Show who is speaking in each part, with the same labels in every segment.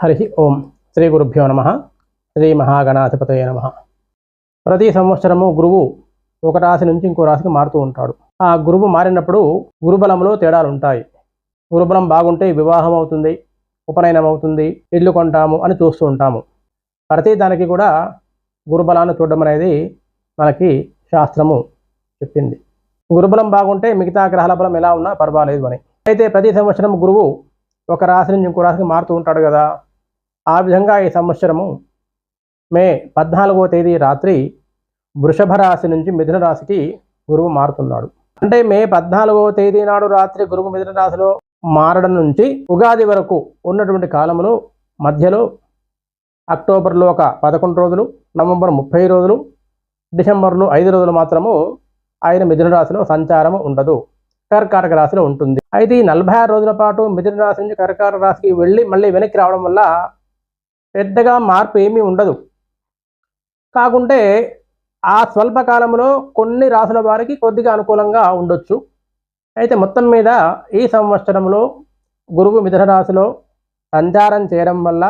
Speaker 1: హరి ఓం శ్రీ గురుభ్యో నమ. శ్రీ మహాగణాధిపతయ నమ. ప్రతి సంవత్సరము గురువు ఒక రాశి నుంచి ఇంకో రాశికి మారుతూ ఉంటాడు. ఆ గురువు మారినప్పుడు గురుబలంలో తేడాలు ఉంటాయి. గురుబలం బాగుంటే వివాహం అవుతుంది ఉపనయనం అవుతుంది ఇల్లు కొంటాము అని చూస్తూ ఉంటాము. ప్రతి దానికి కూడా గురుబలాన్ని చూడడం అనేది మనకి శాస్త్రము చెప్పింది. గురుబలం బాగుంటే మిగతా గ్రహాల బలం ఎలా ఉన్నా పర్వాలేదు అని. అయితే ప్రతి సంవత్సరం గురువు ఒక రాశి నుంచి ఇంకో రాశికి మారుతూ ఉంటాడు కదా. ఆ విధంగా ఈ సంవత్సరము మే పద్నాలుగో తేదీ రాత్రి వృషభ రాశి నుంచి మిథున రాశికి గురువు మారుతున్నాడు. అంటే మే పద్నాలుగవ తేదీ నాడు రాత్రి గురువు మిథున రాశిలో మారడం నుంచి ఉగాది వరకు ఉన్నటువంటి కాలంలో మధ్యలో అక్టోబర్లో ఒక పదకొండు రోజులు నవంబర్ ముప్పై రోజులు డిసెంబర్లో ఐదు రోజులు మాత్రము ఆయన మిథున రాశిలో సంచారం ఉండదు. కర్కాటక రాశిలో ఉంటుంది. అయితే ఈ నలభై ఆరు రోజుల పాటు మిథున రాశి నుంచి కర్కాటక రాశికి వెళ్ళి మళ్ళీ వెనక్కి రావడం వల్ల పెద్దగా మార్పు ఏమీ ఉండదు. కాకుంటే ఆ స్వల్పకాలంలో కొన్ని రాసుల వారికి కొద్దిగా అనుకూలంగా ఉండొచ్చు. అయితే మొత్తం మీద ఈ సంవత్సరంలో గురువు మిథున రాశిలో సంచారం చేయడం వల్ల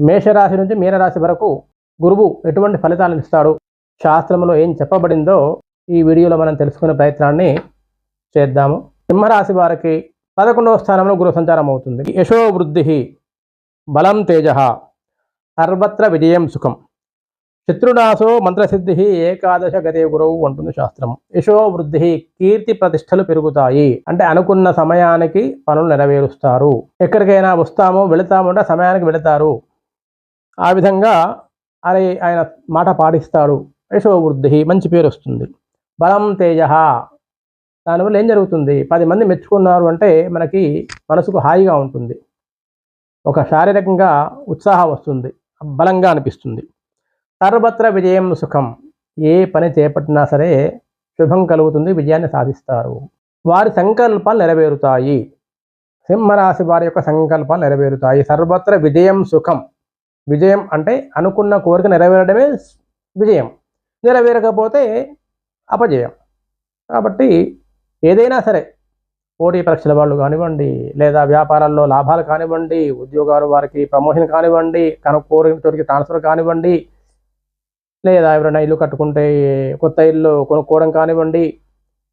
Speaker 1: మేషరాశి నుంచి మీనరాశి వరకు గురువు ఎటువంటి ఫలితాలను ఇస్తాడు? శాస్త్రంలో ఏం చెప్పబడిందో ఈ వీడియోలో మనం తెలుసుకునే ప్రయత్నాన్ని చేద్దాము. సింహరాశి వారికి పదకొండవ స్థానంలో గురు సంచారం అవుతుంది. యశోవృద్ధి బలం తేజ సర్వత్ర విజయం సుఖం. శత్రునాశో మంత్రసిద్ధి ఏకాదశ గతే గురువు అంటుంది శాస్త్రం. యశో వృద్ధి కీర్తి ప్రతిష్టలు పెరుగుతాయి. అంటే అనుకున్న సమయానికి పనులు నెరవేరుస్తారు. ఎక్కడికైనా వస్తామో వెళతామో అంటే సమయానికి వెళతారు. ఆ విధంగా అరే ఆయన మాట పాటిస్తాడు. యశో వృద్ధి మంచి పేరు వస్తుంది. బలం తేజ. దానివల్ల ఏం జరుగుతుంది? పది మంది మెచ్చుకున్నారు అంటే మనకి మనసుకు హాయిగా ఉంటుంది. ఒక శారీరకంగా ఉత్సాహం వస్తుంది. బలంగా అనిపిస్తుంది. సర్వత్ర విజయం సుఖం. ఏ పని చేపట్టినా సరే శుభం కలుగుతుంది విజయాన్ని సాధిస్తారు. వారి సంకల్పాలు నెరవేరుతాయి. సింహరాశి వారి యొక్క సంకల్పాలు నెరవేరుతాయి. సర్వత్ర విజయం సుఖం. విజయం అంటే అనుకున్న కోరిక నెరవేరడమే విజయం. నెరవేరకపోతే అపజయం. కాబట్టి ఏదైనా సరే పోటీ పరీక్షల వాళ్ళు కానివ్వండి లేదా వ్యాపారాల్లో లాభాలు కానివ్వండి ఉద్యోగాలు వారికి ప్రమోషన్ కానివ్వండి కను తోటికి ట్రాన్స్ఫర్ కానివ్వండి లేదా ఎవరైనా ఇల్లు కట్టుకుంటే కొత్త ఇల్లు కొనుక్కోవడం కానివ్వండి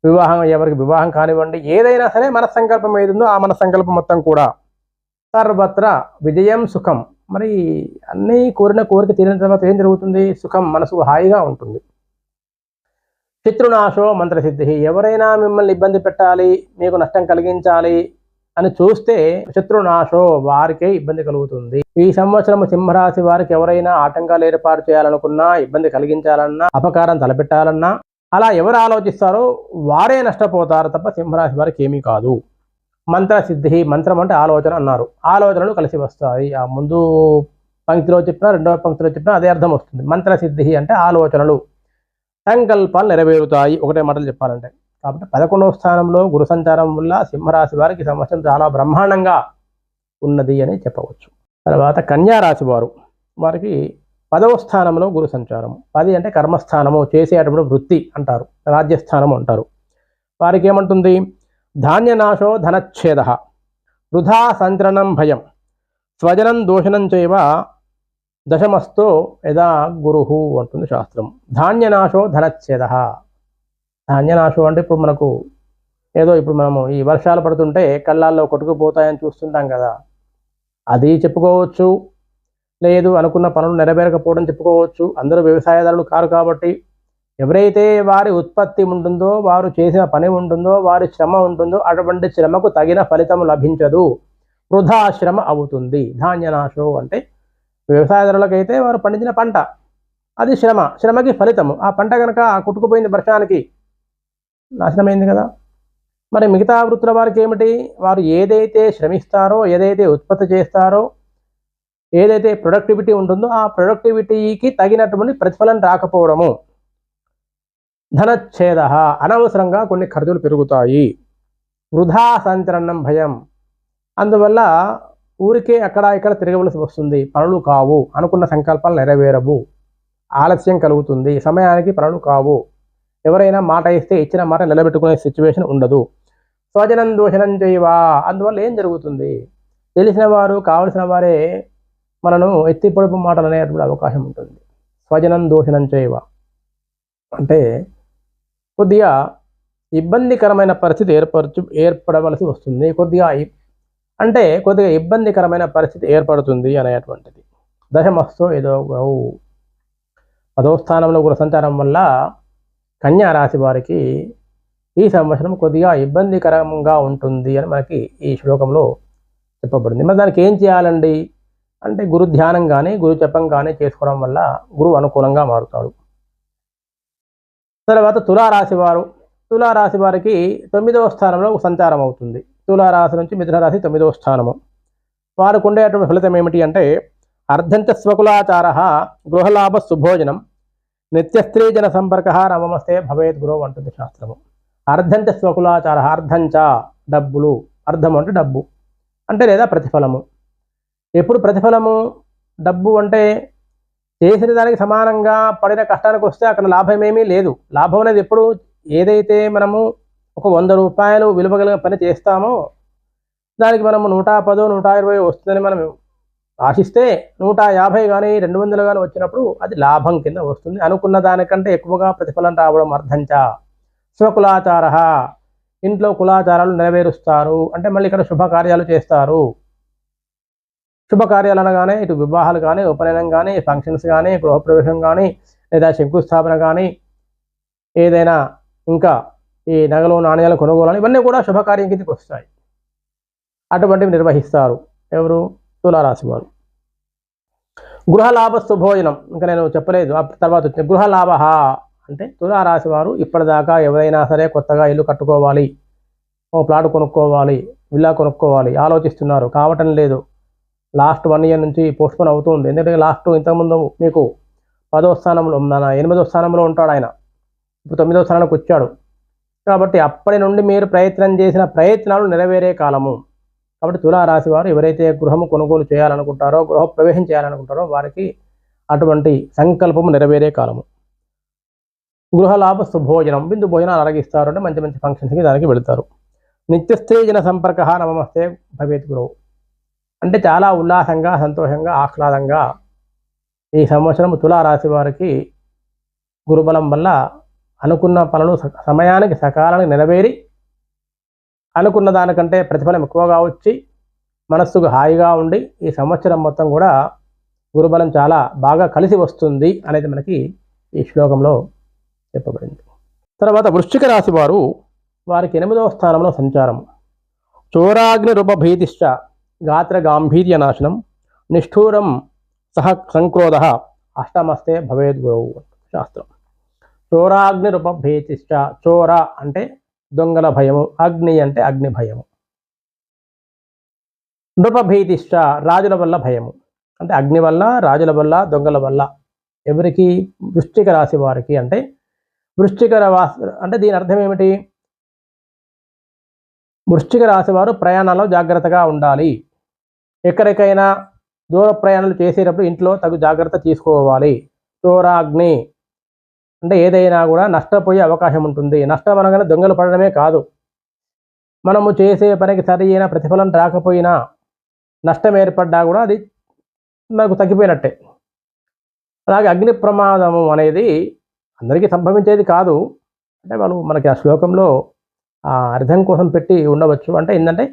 Speaker 1: వివాహం ఎవరికి వివాహం కానివ్వండి ఏదైనా సరే మన సంకల్పం ఏది ఉందో ఆ మన సంకల్పం మొత్తం కూడా. సర్వత్ర విజయం సుఖం. మరి అన్నీ కోరిన కోరిక తీరిన తర్వాత ఏం జరుగుతుంది? సుఖం మనసు హాయిగా ఉంటుంది. శత్రునాశో మంత్రసిద్ధి ఎవరైనా మిమ్మల్ని ఇబ్బంది పెట్టాలి మీకు నష్టం కలిగించాలి అని చూస్తే శత్రునాశో వారికే ఇబ్బంది కలుగుతుంది. ఈ సంవత్సరం సింహరాశి వారికి ఎవరైనా ఆటంకాలు ఏర్పాటు చేయాలనుకున్నా ఇబ్బంది కలిగించాలన్నా అపకారం తలపెట్టాలన్నా అలా ఎవరు ఆలోచిస్తారో వారే నష్టపోతారు తప్ప సింహరాశి వారికి ఏమీ కాదు. మంత్రసిద్ధి మంత్రం అంటే ఆలోచన అన్నారు. ఆలోచనలు కలిసి వస్తాయి. ఆ ముందు పంక్తిలో చెప్పినా రెండవ పంక్తిలో చెప్పినా అదే అర్థం వస్తుంది. మంత్రసిద్ధి అంటే ఆలోచనలు. సంకల్పాలు నెరవేరుతాయి. ఒకటే మాటలు చెప్పాలంటే. కాబట్టి పదకొండవ స్థానంలో గురు సంచారం వల్ల సింహరాశి వారికి సంవత్సరం చాలా బ్రహ్మాండంగా ఉన్నది అని చెప్పవచ్చు. తర్వాత కన్యారాశి వారు వారికి పదవ స్థానంలో గురు సంచారం. పది అంటే కర్మస్థానము చేసేటప్పుడు వృత్తి అంటారు రాజ్యస్థానము అంటారు. వారికి ఏమంటుంది? ధాన్యనాశో ధనచ్ఛేద వృధా సంచరణం భయం స్వజనం దోషణం చేయవ దశమస్తో యదా గురు అంటుంది శాస్త్రం. ధాన్యనాశో ధనచ్ఛేద. ధాన్యనాశం అంటే ఇప్పుడు మనకు ఏదో ఇప్పుడు మనము ఈ వర్షాలు పడుతుంటే కళ్ళాల్లో కొట్టుకుపోతాయని చూస్తుంటాం కదా. అది చెప్పుకోవచ్చు. లేదు అనుకున్న పనులు నెరవేరకపోవడం చెప్పుకోవచ్చు. అందరూ వ్యవసాయదారులు కారు కాబట్టి ఎవరైతే వారి ఉత్పత్తి ఉంటుందో వారు చేసిన పని ఉంటుందో వారి శ్రమ ఉంటుందో అటువంటి శ్రమకు తగిన ఫలితం లభించదు. వృధా శ్రమ అవుతుంది. ధాన్యనాశం అంటే వ్యవసాయదారులకు అయితే వారు పండించిన పంట. అది శ్రమ శ్రమకి ఫలితము. ఆ పంట కనుక కుట్టుకుపోయింది వర్షానికి నాశనమైంది కదా. మరి మిగతా వృత్తుల వారికి ఏమిటి? వారు ఏదైతే శ్రమిస్తారో ఏదైతే ఉత్పత్తి చేస్తారో ఏదైతే ప్రొడక్టివిటీ ఉంటుందో ఆ ప్రొడక్టివిటీకి తగినటువంటి ప్రతిఫలం రాకపోవడము. ధనఛేద అనవసరంగా కొన్ని ఖర్చులు పెరుగుతాయి. వృధా సంచలనం భయం. అందువల్ల ఊరికే అక్కడ ఇక్కడ తిరగవలసి వస్తుంది. పనులు కావు. అనుకున్న సంకల్పాలు నెరవేరవు. ఆలస్యం కలుగుతుంది. సమయానికి పనులు కావు. ఎవరైనా మాట ఇస్తే ఇచ్చిన మాట నిలబెట్టుకునే సిచ్యువేషన్ ఉండదు. స్వజనం దూషణం చేయవా? అందువల్ల ఏం జరుగుతుంది? తెలిసిన వారు కావలసిన వారే మనను ఎత్తి పొడుపు మాటలు అనేటువంటి అవకాశం ఉంటుంది. స్వజనం దోషణం చేయవ? అంటే కొద్దిగా ఇబ్బందికరమైన పరిస్థితి ఏర్పరచు ఏర్పడవలసి వస్తుంది. కొద్దిగా అంటే కొద్దిగా ఇబ్బందికరమైన పరిస్థితి ఏర్పడుతుంది అనేటువంటిది. దశమస్తో ఏదో గురవు పదో స్థానంలో గురు సంచారం వల్ల కన్యా రాశి వారికి ఈ సంవత్సరం కొద్దిగా ఇబ్బందికరంగా ఉంటుంది అని మనకి ఈ శ్లోకంలో చెప్పబడింది. మరి దానికి ఏం చేయాలండి? అంటే గురు ధ్యానం కానీ గురు జపం కానీ చేసుకోవడం వల్ల గురువు అనుకూలంగా మారుతాడు. తర్వాత తులారాశి వారు. తులారాశి వారికి తొమ్మిదవ స్థానంలో సంచారం అవుతుంది. తులారాశి నుంచి మిథున రాశి తొమ్మిదవ స్థానము. వారికి ఉండేటువంటి ఫలితం ఏమిటి అంటే అర్ధంచ స్వకులాచార గృహలాభ సుభోజనం నిత్యస్త్రీ జన సంపర్క నమస్తే భవేత్ గురువు అంటుంది శాస్త్రము. అర్ధంచ స్వకులాచార అర్ధంచ డబ్బులు అర్ధం అంటే డబ్బు అంటే లేదా ప్రతిఫలము. ఎప్పుడు ప్రతిఫలము? డబ్బు అంటే చేసిన దానికి సమానంగా పడిన కష్టానికి వస్తే అక్కడ లాభం ఏమీ లేదు. లాభం అనేది ఎప్పుడు? ఏదైతే మనము ఒక వంద రూపాయలు విలువ కలిగిన పని చేస్తామో దానికి మనము నూట పదో నూట ఇరవై వస్తుందని మనం ఆశిస్తే నూట యాభై కానీ రెండు వందలు కానీ వచ్చినప్పుడు అది లాభం కింద వస్తుంది. అనుకున్న దానికంటే ఎక్కువగా ప్రతిఫలం రావడం అర్థంచ. స్వకులాచార. ఇంట్లో కులాచారాలు నెరవేరుస్తారు. అంటే మళ్ళీ ఇక్కడ శుభకార్యాలు చేస్తారు. శుభకార్యాలు అనగానే ఇటు వివాహాలు కానీ ఉపనయనం కానీ ఫంక్షన్స్ కానీ గృహప్రవేశం కానీ లేదా శంకుస్థాపన కానీ ఏదైనా ఇంకా ఈ నగలు నాణ్యాలు కొనుగోలు ఇవన్నీ కూడా శుభకార్యం కిందకి వస్తాయి. అటువంటివి నిర్వహిస్తారు ఎవరు? తులారాశి వారు. గృహలాభస్తు భోజనం. ఇంకా నేను చెప్పలేదు. తర్వాత వచ్చిన గృహలాభ అంటే తులారాశి వారు ఇప్పటిదాకా ఎవరైనా సరే కొత్తగా ఇల్లు కట్టుకోవాలి ఓ ప్లాట్ కొనుక్కోవాలి విల్లా కొనుక్కోవాలి. ఆలోచిస్తున్నారు. కావటం లేదు. లాస్ట్ వన్ ఇయర్ నుంచి పోస్ట్పోన్ అవుతుంది. ఎందుకంటే లాస్ట్ ఇంతకుముందు మీకు పదో స్థానంలో మన ఎనిమిదో స్థానంలో ఉంటాడు ఆయన. ఇప్పుడు తొమ్మిదో స్థానానికి వచ్చాడు. కాబట్టి అప్పటి నుండి మీరు ప్రయత్నం చేసిన ప్రయత్నాలు నెరవేరే కాలము. కాబట్టి తులారాశి వారు ఎవరైతే గృహము కొనుగోలు చేయాలనుకుంటారో గృహ ప్రవేశం చేయాలనుకుంటారో వారికి అటువంటి సంకల్పము నెరవేరే కాలము. గృహలాభ సుభోజనం బిందు భోజనాలు అరగిస్తారు అంటే మంచి మంచి ఫంక్షన్స్కి దానికి వెళతారు. నిత్యస్త్రీ జన సంపర్క నమస్తే భవేత్ గురువు. అంటే చాలా ఉల్లాసంగా సంతోషంగా ఆహ్లాదంగా ఈ సంవత్సరం తులారాశి వారికి గురుబలం వల్ల అనుకున్న పనులు స- సమయానికి సకాలానికి నెరవేరి అనుకున్న దానికంటే ప్రతిఫలం ఎక్కువగా వచ్చి మనస్సుకు హాయిగా ఉండి ఈ సంవత్సరం మొత్తం కూడా గురుబలం చాలా బాగా కలిసి వస్తుంది అనేది మనకి ఈ శ్లోకంలో చెప్పబడింది. తర్వాత వృశ్చిక రాశి వారు వారికి ఎనిమిదవ స్థానంలో సంచారం. చోరాగ్ని రూపభీతిశ్చ గాత్ర గాంభీర్య నాశనం నిష్ఠూరం సహ సంక్రోధ అష్టమస్తే భవేద్ గురువు శాస్త్రం. చోరాగ్ని రూపభీతిశ్చ చోర అంటే దొంగల భయము అగ్ని అంటే అగ్ని భయము. నృపభీతిశ్చ రాజుల వల్ల భయము. అంటే అగ్ని వల్ల రాజుల వల్ల దొంగల వల్ల. ఎవరికి? వృష్టిక రాశి వారికి అంటే వృష్టిక అంటే దీని అర్థం ఏమిటి? వృష్టిక రాశి వారు ప్రయాణాల్లో జాగ్రత్తగా ఉండాలి. ఎక్కడికైనా దూర ప్రయాణాలు చేసేటప్పుడు ఇంట్లో తగు జాగ్రత్త తీసుకోవాలి. చోరాగ్ని అంటే ఏదైనా కూడా నష్టపోయే అవకాశం ఉంటుంది. నష్టం అనగానే దొంగలు పడడమే కాదు. మనము చేసే పనికి సరి అయిన ప్రతిఫలం రాకపోయినా నష్టం ఏర్పడ్డా కూడా అది మనకు తగ్గిపోయినట్టే. అలాగే అగ్ని ప్రమాదము అనేది అందరికీ సంభవించేది కాదు. అంటే వాళ్ళు మనకి ఆ శ్లోకంలో ఆ అర్థం కోసం పెట్టి ఉండవచ్చు. అంటే ఏంటంటే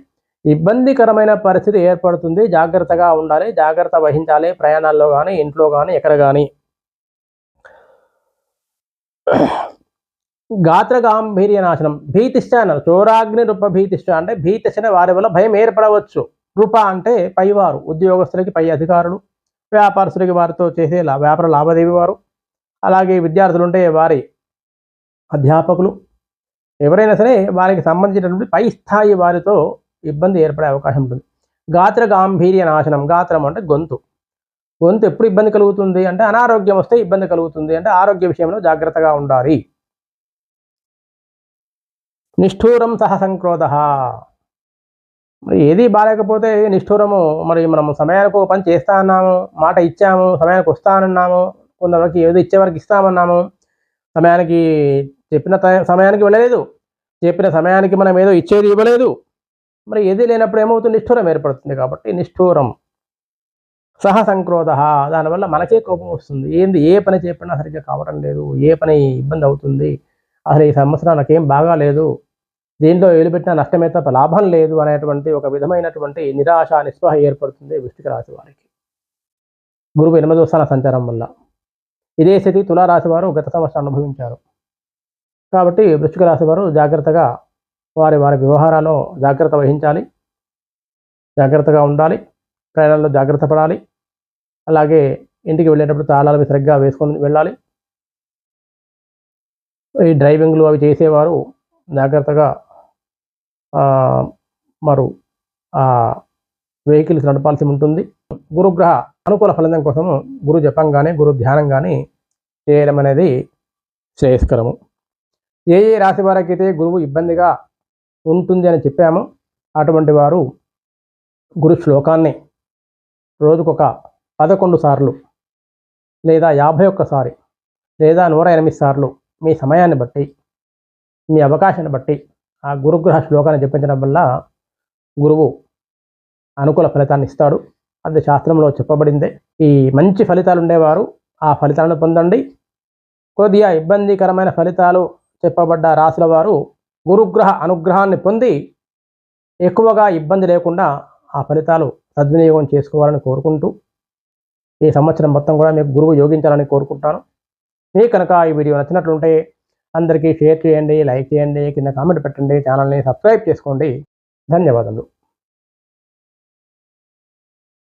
Speaker 1: ఇబ్బందికరమైన పరిస్థితి ఏర్పడుతుంది. జాగ్రత్తగా ఉండాలి. జాగ్రత్త వహించాలి. ప్రయాణాల్లో కానీ ఇంట్లో కానీ ఎక్కడ కానీ గాత్ర గాంభీర్య నాశనం భీతిష్ట అన్నారు. చోరాగ్ని రూప భీతిష్ట అంటే భీతిష్ట వారి వల్ల భయం ఏర్పడవచ్చు. రూప అంటే పైవారు ఉద్యోగస్తులకి పై అధికారులు వ్యాపారస్తులకి వారితో చేసే లా వ్యాపార లాభదేవి వారు అలాగే విద్యార్థులు ఉంటే వారి అధ్యాపకులు. ఎవరైనా సరే వారికి సంబంధించినటువంటి పై స్థాయి వారితో ఇబ్బంది ఏర్పడే అవకాశం ఉంటుంది. గాత్ర గాంభీర్య నాశనం గాత్రం అంటే గొంతు. గొంతు ఎప్పుడు ఇబ్బంది కలుగుతుంది అంటే అనారోగ్యం వస్తే ఇబ్బంది కలుగుతుంది అంటే ఆరోగ్య విషయంలో జాగ్రత్తగా ఉండాలి. నిష్ఠూరం సహ సంక్రోధ. మరి ఏది బాగాలేకపోతే నిష్ఠూరము మరి మనం సమయానికి పని చేస్తా అన్నాము మాట ఇచ్చాము సమయానికి వస్తానన్నాము కొంతవరకు ఏదో ఇచ్చే ఇస్తామన్నాము సమయానికి చెప్పిన సమయానికి వెళ్ళలేదు చెప్పిన సమయానికి మనం ఏదో ఇచ్చేది ఇవ్వలేదు మరి ఏది లేనప్పుడు ఏమవుతుంది? నిష్ఠూరం ఏర్పడుతుంది కాబట్టి నిష్ఠూరం. సహ సంక్రోధ దానివల్ల మనకే కోపం వస్తుంది. ఏంది? ఏ పని చెప్పినా సరిగ్గా కావడం లేదు. ఏ పని ఇబ్బంది అవుతుంది? అసలు ఈ సంవత్సరం నాకేం బాగాలేదు దీంట్లో ఏలుపెట్టిన నష్టమే తప్ప లాభం లేదు అనేటువంటి ఒక విధమైనటువంటి నిరాశ నిస్పృహ ఏర్పడుతుంది వృష్టిక రాశి వారికి. గురువు ఎనిమిదో స్థాన సంచారం వల్ల. ఇదే స్థితి తులారాశి వారు గత సంవత్సరం అనుభవించారు. కాబట్టి వృష్టిక రాశి వారు జాగ్రత్తగా వారి వారి వ్యవహారాల్లో జాగ్రత్త వహించాలి. జాగ్రత్తగా ఉండాలి. ప్రయాణంలో జాగ్రత్త పడాలి. అలాగే ఇంటికి వెళ్ళేటప్పుడు తాళాలు సరిగ్గా వేసుకొని వెళ్ళాలి. ఈ డ్రైవింగ్లు అవి చేసేవారు జాగ్రత్తగా మరు ఆ వెహికల్స్ నడపాల్సి ఉంటుంది. గురుగ్రహ అనుకూల ఫలితం కోసం గురు జపం కానీ గురు ధ్యానం కానీ చేయడం అనేది శ్రేయస్కరము. ఏ ఏ రాశి వారికైతే గురువు ఇబ్బందిగా ఉంటుంది అని చెప్పామో అటువంటి వారు గురు శ్లోకాన్ని రోజుకొక పదకొండు సార్లు లేదా యాభై ఒక్కసారి లేదా నూర ఎనిమిది సార్లు మీ సమయాన్ని బట్టి మీ అవకాశాన్ని బట్టి ఆ గురుగ్రహ శ్లోకాన్ని జపించడం వల్ల గురువు అనుకూల ఫలితాన్ని ఇస్తాడు. అది శాస్త్రంలో చెప్పబడిందే. ఈ మంచి ఫలితాలు ఉండేవారు. ఆ ఫలితాలను పొందండి. కొద్దిగా ఇబ్బందికరమైన ఫలితాలు చెప్పబడ్డ రాసుల వారు గురుగ్రహ అనుగ్రహాన్ని పొంది ఎక్కువగా ఇబ్బంది లేకుండా ఆ ఫలితాలు సద్వినియోగం చేసుకోవాలని కోరుకుంటూ ఈ సంవత్సరం మొత్తం కూడా మీకు గురువు యోగించాలని కోరుకుంటాను. మీకు కనుక ఈ వీడియో నచ్చినట్లుంటే అందరికీ షేర్ చేయండి లైక్ చేయండి కింద కామెంట్ పెట్టండి ఛానల్ని సబ్స్క్రైబ్ చేసుకోండి. ధన్యవాదాలు